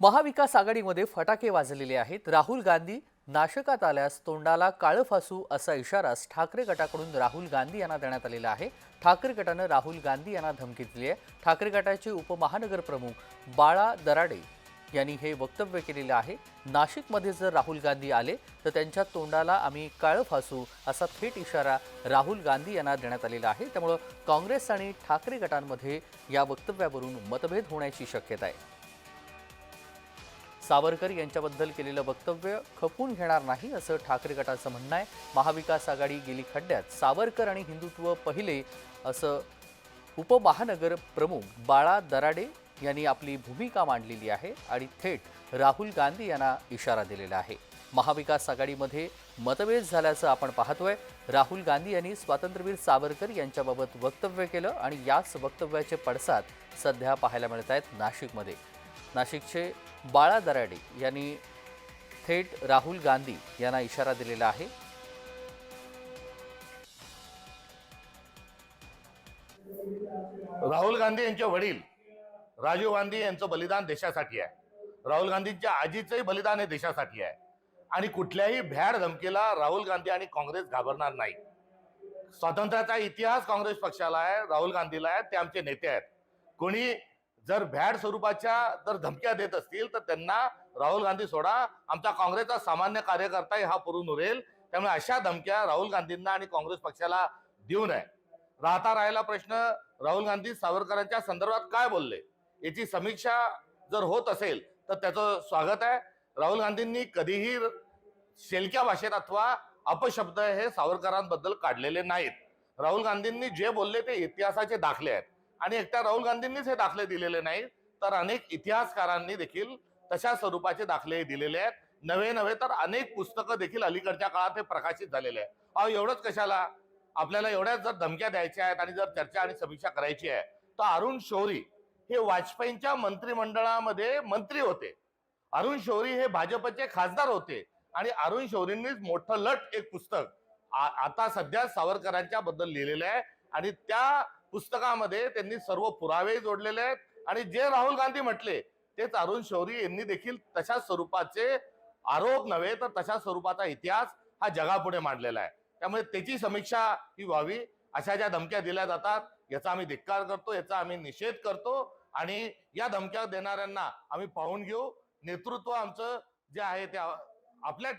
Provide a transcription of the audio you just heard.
महाविकास आघाडीमध्ये फटाके वाजलेले आहेत. राहुल गांधी नाशकात आल्यास तोंडाला काळं फासू असा इशाराच ठाकरे गटाकडून राहुल गांधी यांना देण्यात आलेला आहे. ठाकरे गटानं राहुल गांधी यांना धमकी दिली आहे. ठाकरे गटाचे उपमहानगर प्रमुख बाळा दराडे यांनी हे वक्तव्य केलेलं आहे. नाशिकमध्ये जर राहुल गांधी आले तर त्यांच्या तोंडाला आम्ही काळं फासू असा थेट इशारा राहुल गांधी यांना देण्यात आलेला आहे. त्यामुळं काँग्रेस आणि ठाकरे गटांमध्ये या वक्तव्यावरून मतभेद होण्याची शक्यता आहे. सावरकर यांच्याबद्दल केलेलं वक्तव्य खपून घेणार नाही असं ठाकरे गटाचं म्हणणं आहे. महाविकास आघाडी गेली खड्ड्यात सावरकर आणि हिंदुत्व पहिले असं उपमहानगर प्रमुख बाळा दराडे यांनी आपली भूमिका मांडलेली आहे आणि थेट राहुल गांधी यांना इशारा दिलेला आहे. महाविकास आघाडीमध्ये मतभेद झाल्याचं आपण पाहतोय. राहुल गांधी यांनी स्वातंत्र्यवीर सावरकर यांच्याबाबत वक्तव्य केलं आणि याच वक्तव्याचे पडसाद सध्या पाहायला मिळत आहेत नाशिकमध्ये. नाशिकचे बाळा दराडे यांनी थेट राहुल गांधी यांना इशारा दिलेला आहे. राहुल गांधी यांचे वडील राजीव गांधी यांचं बलिदान देशासाठी आहे. राहुल गांधींच्या आजीचंही बलिदान हे देशासाठी आहे. आणि कुठल्याही भ्याड धमकीला राहुल गांधी आणि काँग्रेस घाबरणार नाही. स्वातंत्र्याचा इतिहास काँग्रेस पक्षाला आहे राहुल गांधीला आहे ते आमचे नेते आहेत. कोणी जर भ्याड स्वरूपाच्या जर धमक्या देत असतील तर त्यांना राहुल गांधी सोडा. आमचा काँग्रेसचा सामान्य कार्यकर्ताही हा पुरून उरेल. त्यामुळे अशा धमक्या राहुल गांधींना आणि काँग्रेस पक्षाला देऊ नये. राहता राहिला प्रश्न राहुल गांधी सावरकरांच्या संदर्भात काय बोलले? याची समीक्षा जर होत असेल तर त्याचं स्वागत आहे. राहुल गांधींनी कधीही शेलक्या भाषेत अथवा अपशब्द हे सावरकरांबद्दल काढलेले नाहीत. राहुल गांधींनी जे बोलले ते इतिहासाचे दाखले आहेत. आणि एकट्या राहुल गांधींनीच हे दाखले दिलेले नाहीत. तर अनेक इतिहासकारांनी देखील तशा स्वरूपाचे दाखले दिलेले आहेत. नवे नवे तर अनेक पुस्तकं देखील अलीकडच्या काळात हे प्रकाशित झालेले आहे अहो एवढंच कशाला? आपल्याला एवढ्याच जर धमक्या द्यायच्या आहेत आणि जर चर्चा आणि समीक्षा करायची आहे तर अरुण शौरी हे वाजपेयींच्या मंत्रिमंडळामध्ये मंत्री होते. अरुण शौरी हे भाजपचे खासदार होते. आणि अरुण शौरींनीच मोठं लट एक पुस्तक आता सध्या सावरकरांच्या बद्दल लिहिलेलं आहे. आणि त्या पुस्तकामध्ये त्यांनी सर्व पुरावे जोडलेले आहेत. आणि जे राहुल गांधी म्हटले तेच अरुण शौरी यांनी देखील तशा स्वरूपाचे आरोप नव्हे तर तशा स्वरूपाचा इतिहास हा जगापुढे मांडलेला आहे. त्यामुळे त्याची समीक्षा ही व्हावी अशा ज्या धमक्या दिल्या जातात याचा आम्ही धिक्कार करतो याचा आम्ही निषेध करतो आणि या धमक्या देणाऱ्यांना आम्ही पाहून घेऊ. नेतृत्व आमचं जे आहे ते आपल्या